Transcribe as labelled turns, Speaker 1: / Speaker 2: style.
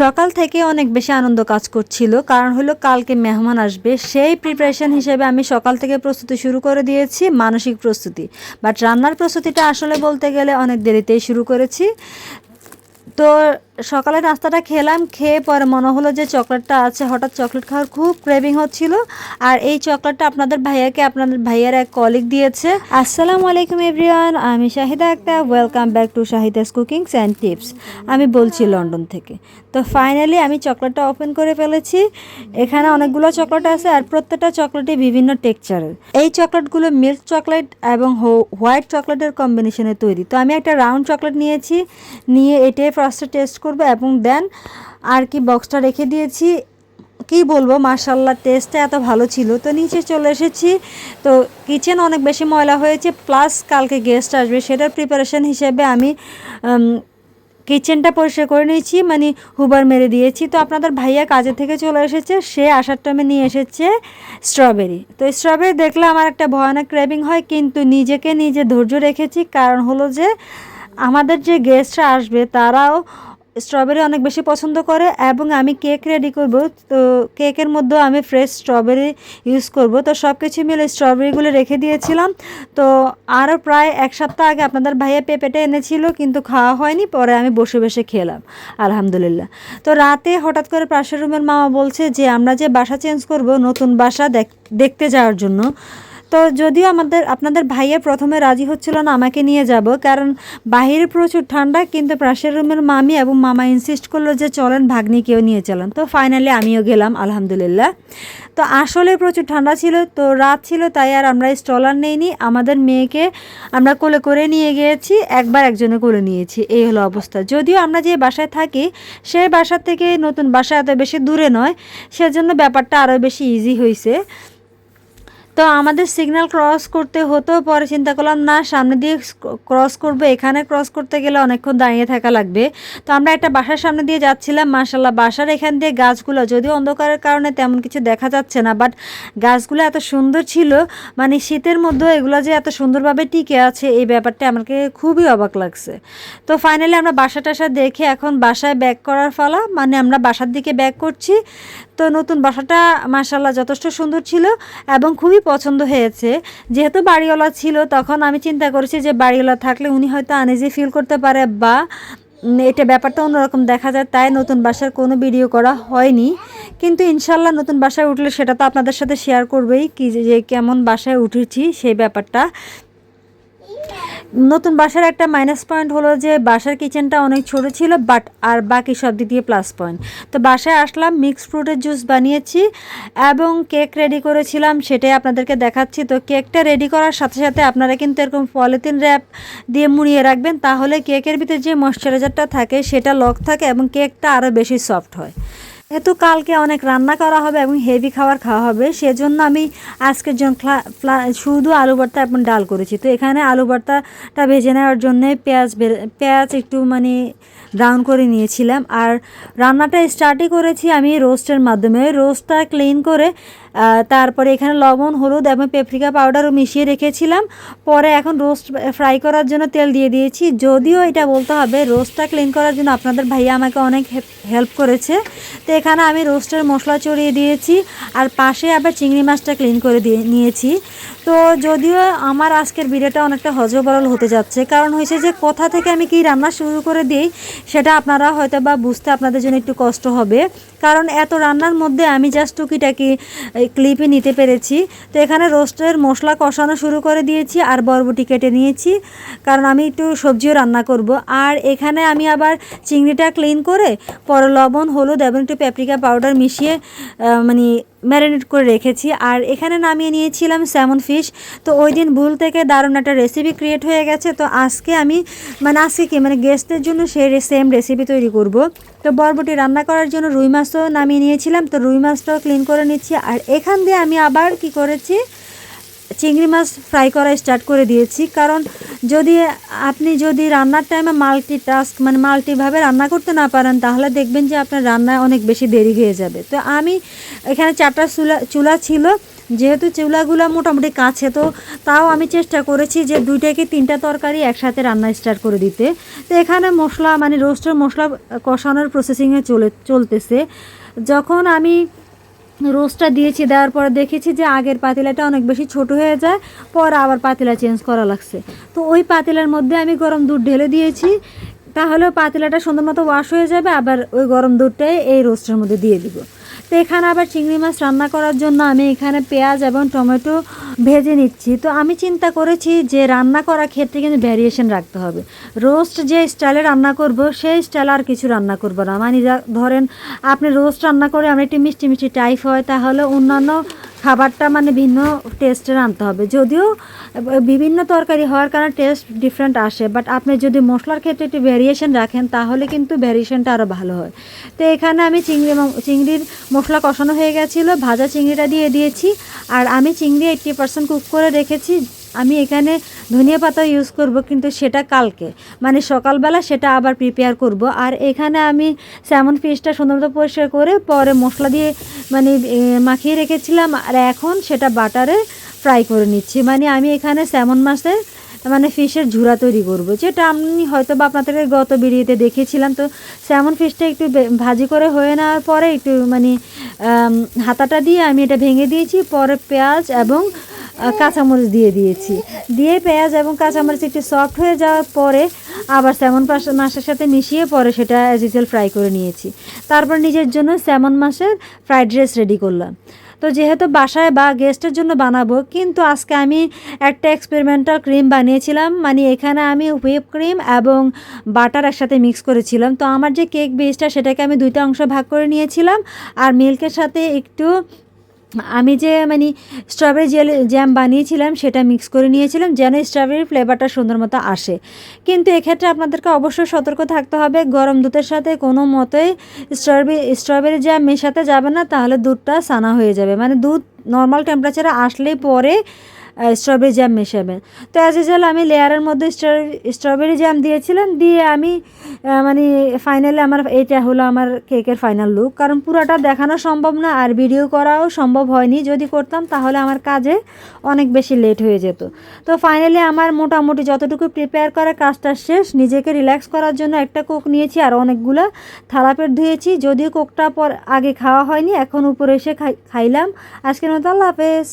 Speaker 1: সকাল থেকে অনেক বেশি আনন্দ কাজ করছিল। কারণ হলো কালকে মেহমান আসবে। সেই প্রিপারেশন হিসেবে আমি সকাল থেকে প্রস্তুতি শুরু করে দিয়েছি, মানসিক প্রস্তুতি। বাট রান্নার প্রস্তুতিটা আসলে বলতে গেলে অনেক দেরিতেই শুরু করেছি। তো সকালে নাস্তাটা খেলাম, খেয়ে পরে মনে হলো যে চকলেটটা আছে। হঠাৎ চকলেট খাওয়ার খুব ক্রেভিং হচ্ছিল। আর এই চকলেটটা আপনাদের ভাইয়াকে, আপনাদের ভাইয়ার এক কলিগ দিয়েছে। আসসালামু আলাইকুম এভরিওয়ান আমি Shahida Akhtar. Welcome back to Shahida's cookings and tips আমি বলছি লন্ডন থেকে। তো ফাইনালি আমি চকলেটটা ওপেন করে ফেলেছি। এখানে অনেকগুলো চকলেট আছে আর প্রত্যেকটা চকলেটই বিভিন্ন টেক্সচারের এই চকলেটগুলো মিল্ক চকলেট এবং হোয়াইট চকলেটের কম্বিনেশনে তৈরি। তো আমি একটা রাউন্ড চকলেট নিয়েছি। নিয়ে এটাই ফার্স্টে টেস্ট করব এবং দেন আর কি বক্সটা রেখে দিয়েছি। কি বলব মার্শাল্লাহ টেস্টটা এত ভালো ছিল। তো নিচে চলে এসেছি। তো কিচেন অনেক বেশি ময়লা হয়েছে প্লাস কালকে গেস্ট আসবে। সেটার প্রিপারেশন হিসেবে আমি কিচেনটা পরিষ্কার করে নিয়েছি মানে হুবার মেরে দিয়েছি। তো আপনাদের ভাইয়া কাজে থেকে চলে এসেছে, সে আসার টাইমে নিয়ে এসেছে স্ট্রবেরি তো স্ট্রবেরি দেখলে আমার একটা ভয়ানক ক্রেভিং হয়, কিন্তু নিজেকে নিজে ধৈর্য রেখেছি। কারণ হলো যে, আমাদের যে গেস্টরা আসবে, তারাও স্ট্রবেরি অনেক বেশি পছন্দ করে এবং আমি কেক রেডি করব। তো কেকের মধ্যেও আমি ফ্রেশ স্ট্রবেরি ইউজ করব। তো সব কিছু মিলে স্ট্রবেরিগুলো রেখে দিয়েছিলাম। তো আরও প্রায় এক সপ্তাহ আগে আপনাদের ভাইয়া পেঁপেটা এনেছিল, কিন্তু খাওয়া হয়নি। পরে আমি বসে বসে খেলাম, আলহামদুলিল্লাহ। তো রাতে হঠাৎ করে পাশের রুমের মামা বলছে যে, আমরা যে বাসা চেঞ্জ করব, নতুন বাসা দেখতে যাওয়ার জন্য। তো যদিও আমাদের, আপনাদের ভাইয়া প্রথমে রাজি হচ্ছিল না আমাকে নিয়ে যাব, কারণ বাহিরে প্রচুর ঠান্ডা, কিন্তু পাশের রুমের মামি এবং মামা ইনসিস্ট করল যে চলেন ভাগ্নিকেও নিয়ে চলেন। তো ফাইনালি আমিও গেলাম, আলহামদুলিল্লাহ। তো আসলে প্রচুর ঠান্ডা ছিল, তো রাত ছিল, তাই আর আমরা স্টলার নেইনি। আমাদের মেয়েকে আমরা কোলে করে নিয়ে গিয়েছি, একবার একজনে করে নিয়েছি, এই হলো অবস্থা। যদিও আমরা যে বাসায় থাকি সেই বাসার থেকে নতুন বাসা এত বেশি দূরে নয়, সেজন্য ব্যাপারটা আরও বেশি ইজি হয়েছে তো আমাদের সিগন্যাল ক্রস করতে হতো পরে, চিন্তা করলাম, না, সামনে দিয়ে ক্রস করব, এখানে ক্রস করতে গেলে অনেকক্ষণ দাঁড়িয়ে থাকা লাগবে। তো আমরা একটা বাসার সামনে দিয়ে যাচ্ছিলাম মাসাল্লাহ বাসার এখান দিয়ে গাছগুলো, যদিও অন্ধকারের কারণে তেমন কিছু দেখা যাচ্ছে না বাট গাছগুলো এত সুন্দর ছিল মানে শীতের মধ্যেও এগুলো যে এত সুন্দরভাবে টিকে আছে, এই ব্যাপারটা আমাকে খুবই অবাক লাগছে। তো ফাইনালি আমরা বাসা টাসা দেখে এখন বাসায় ব্যাক করার ফলা মানে আমরা বাসার দিকে ব্যাক করছি। তো নতুন বাসাটা মাসাল্লাহ যথেষ্ট সুন্দর ছিল এবং খুবই পছন্দ হয়েছে। যেহেতু বাড়িওয়ালা ছিল, তখন আমি চিন্তা করেছি যে বাড়িওয়ালা থাকলে উনি হয়তো আনেজি ফিল করতে পারে বা এটা ব্যাপারটা অন্যরকম দেখা যায়, তাই নতুন বাসার কোনো ভিডিও করা হয়নি। কিন্তু ইনশাল্লাহ নতুন বাসায় উঠলে সেটা তো আপনাদের সাথে শেয়ার করবেই, কি যে কেমন বাসায় উঠেছি সেই ব্যাপারটা। নতুন বাসার একটা মাইনাস পয়েন্ট হলো যে বাসার কিচেনটা অনেক ছোট ছিল বাট আর বাকি সব দিক দিয়ে প্লাস পয়েন্ট তো বাসায় আসলাম মিক্স ফ্রুটের জুস বানিয়েছি এবং কেক রেডি করেছিলাম, সেটাই আপনাদেরকে দেখাচ্ছি। তো কেকটা রেডি করার সাথে সাথে আপনারা কিন্তু এরকম পলিথিন র্যাপ দিয়ে মুড়িয়ে রাখবেন, তাহলে কেকের ভিতরে যে ময়শ্চারাইজারটা থাকে, সেটা লক থাকে এবং কেকটা আরও বেশি সফট হয়। যেহেতু কালকে অনেক রান্না করা হবে এবং হেভি খাবার খাওয়া হবে, সেজন্য আমি আজকের জন্য শুধু আলু ভর্তা এবং ডাল করেছি। তো এখানে আলু ভর্তাটা ভেজে নেওয়ার জন্যে পেঁয়াজ পেঁয়াজ একটু মানে ব্রাউন করে নিয়েছিলাম। আর রান্নাটা স্টার্টই করেছি আমি রোস্টের মাধ্যমে। রোস্টটা ক্লিন করে তারপরে এখানে লবণ, হলুদ এবং পেপরিকা পাউডারও মিশিয়ে রেখেছিলাম। পরে এখন রোস্ট ফ্রাই করার জন্য তেল দিয়ে দিয়েছি। যদিও এটা বলতে হবে রোস্টটা ক্লিন করার জন্য আপনাদের ভাইয়া আমাকে অনেক হেল্প করেছে। তো এখানে আমি রোস্টের মশলা চড়িয়ে দিয়েছি আর পাশে আবার চিংড়ি মাছটা ক্লিন করে দিয়ে নিয়েছি। তো যদিও আমার আজকের ভিডিওটা অনেকটা হজবরল হতে যাচ্ছে, কারণ হয়েছে যে কোথা থেকে আমি কি রান্না শুরু করে দিই সেটা আপনারা হয়তো বা বুঝতে আপনাদের জন্য একটু কষ্ট হবে। কারণ এত রান্নার মধ্যে আমি জাস্ট টুকিটাকি ক্লিপে নিতে পেরেছি। তো এখানে রোস্টের মশলা কষানো শুরু করে দিয়েছি আর বরবটি কেটে নিয়েছি। কারণ আমি একটু সবজিও রান্না করব। আর এখানে আমি আবার চিংড়িটা ক্লিন করে, পরে লবণ, হলুদ এবং একটু প্যাপ্রিকা পাউডার মিশিয়ে মানে ম্যারিনেট করে রেখেছি। আর এখানে নামিয়ে নিয়েছিলাম স্যামন ফিশ তো ওই দিন ভুল থেকে দারুণ একটা রেসিপি ক্রিয়েট হয়ে গেছে। তো আজকে আমি মানে আজকে কি মানে গেস্টদের জন্য সেই সেম রেসিপি তৈরি করব। তো বরবটি রান্না করার জন্য রুই মাছও নামিয়ে নিয়েছিলাম। তো রুই মাছটাও ক্লিন করে নিচ্ছি। আর এখান দিয়ে আমি আবার কি করেছি চিংড়ি মাছ ফ্রাই করা স্টার্ট করে দিয়েছি। কারণ যদি আপনি যদি রান্নার টাইমে মাল্টি টাস্ক মানে মাল্টিভাবে রান্না করতে না পারেন, তাহলে দেখবেন যে আপনার রান্নায় অনেক বেশি দেরি হয়ে যাবে। তো আমি এখানে চারটা চুলা চুলা ছিল, যেহেতু চুলাগুলো মোটামুটি কাছে, তো তাও আমি চেষ্টা করেছি যে দুইটা কি তিনটা তরকারি একসাথে রান্না স্টার্ট করে দিতে। তো এখানে মশলা মানে রোস্টের মশলা কষানোর প্রসেসিংয়ে চলে, চলতেছে। যখন আমি রোস্টটা দিয়েছি, দেওয়ার পর দেখেছি যে আগের পাতিলাটা অনেক বেশি ছোট হয়ে যায়, পর আবার পাতিলা চেঞ্জ করা লাগছে। তো ওই পাতিলার মধ্যে আমি গরম দুধ ঢেলে দিয়েছি তাহলে পাতিলাটা সুন্দর মতো ওয়াশ হয়ে যাবে, আবার ওই গরম দুধটাই এই রোস্টের মধ্যে দিয়ে দিব। তো এখানে আবার চিংড়ি মাছ রান্না করার জন্য আমি এখানে পেঁয়াজ এবং টমেটো ভেজে নিচ্ছি। তো আমি চিন্তা করেছি যে রান্না করার ক্ষেত্রে কিন্তু ভ্যারিয়েশন রাখতে হবে। রোস্ট যে স্টাইলে রান্না করব, সেই স্টাইল আর কিছু রান্না করব না। মানে ধরেন, আপনি রোস্ট রান্না করে আমরা একটি মিষ্টি মিষ্টি টাইপ হয়, তাহলে অন্যান্য খাবারটা মানে ভিন্ন টেস্টের আনতে হবে। যদিও বিভিন্ন তরকারি হওয়ার কারণে টেস্ট ডিফারেন্ট আসে বাট আপনি যদি মশলার ক্ষেত্রে একটু ভ্যারিয়েশন রাখেন, তাহলে কিন্তু ভ্যারিয়েশনটা আরও ভালো হয়। তো এখানে আমি চিংড়ি চিংড়ির মশলা কষানো হয়ে গেছিল, ভাজা চিংড়িটা দিয়ে দিয়েছি, আর আমি চিংড়ি এইট্টি পার্সেন্ট কুক করে রেখেছি। আমি এখানে ধনিয়া পাতা ইউজ করব কিন্তু সেটা কালকে। মানে সকালবেলা সেটা আবার প্রিপেয়ার করব। আর এখানে আমি স্যামন ফিশটা সুন্দরমতো পরিষ্কার করে পরে মশলা দিয়ে মানে মাখিয়ে রেখেছিলাম। আর এখন সেটা বাটারে ফ্রাই করে নিচ্ছি। মানে আমি এখানে স্যামন মাছের মানে ফিশের ঝুরা তৈরি করব। যেটা আমি হয়তো বা আপনাদেরকে গত ভিডিওতে দেখেছিলাম। তো স্যামন ফিশটা একটু ভাজি করে হয়ে নেওয়ার পরে একটু মানে হাতাটা দিয়ে আমি এটা ভেঙে দিয়েছি। পরে পেঁয়াজ এবং কাঁচামরিচ দিয়ে দিয়েছি। দিয়ে পেঁয়াজ এবং কাঁচামরিচ একটু সফট হয়ে যাওয়ার পরে আবার স্যামন মাছের সাথে মিশিয়ে পরে সেটা অ্যাজ ইউজুয়াল ফ্রাই করে নিয়েছি। তারপর নিজের জন্য স্যামন মাছের ফ্রাইড রাইস রেডি করলাম। তো যেহেতু বাসায় বা গেস্টের জন্য বানাবো, কিন্তু আজকে আমি একটা এক্সপেরিমেন্টাল ক্রিম বানিয়েছিলাম। মানে এখানে আমি হুইপ ক্রিম এবং বাটার একসাথে মিক্স করেছিলাম। তো আমার যে কেক বেসটা সেটাকে আমি দুইটা অংশ ভাগ করে নিয়েছিলাম। আর মিল্কের সাথে একটু আমি যে মানে স্ট্রবেরি জেল জ্যাম বানিয়েছিলাম, সেটা মিক্স করে নিয়েছিলাম, যেন স্ট্রবেরি ফ্লেভারটা সুন্দর মতো আসে। কিন্তু এক্ষেত্রে আপনাদেরকে অবশ্যই সতর্ক থাকতে হবে, গরম দুধের সাথে কোনো মতেই স্ট্রবেরি স্ট্রবেরি জ্যাম মেশাতে যাবে না, তাহলে দুধটা সানা হয়ে যাবে। মানে দুধ নর্মাল টেম্পারেচারে আসলেই পরে স্ট্রবেরি জ্যাম মেশাবেন। তো অ্যাজ ইউজুয়াল আমি লেয়ারের মধ্যে স্ট্রবেরি জ্যাম দিয়েছিলাম, দিয়ে আমি মানে ফাইনালি আমার এটা হলো আমার কেকের ফাইনাল লুক কারণ পুরোটা দেখানো সম্ভব না, আর ভিডিও করাও সম্ভব হয়নি। যদি করতাম তাহলে আমার কাজে অনেক বেশি লেট হয়ে যেত। তো ফাইনালি আমার মোটামুটি যতটুকু প্রিপেয়ার করার কাজটা শেষ, নিজেকে রিল্যাক্স করার জন্য একটা কোক নিয়েছি আর অনেকগুলো থালাপেট ধুয়েছি। যদিও কোকটা পর আগে খাওয়া হয়নি, এখন উপরে এসে খাই খাইলাম। আজকের মতো আল্লাহ হাফেজ।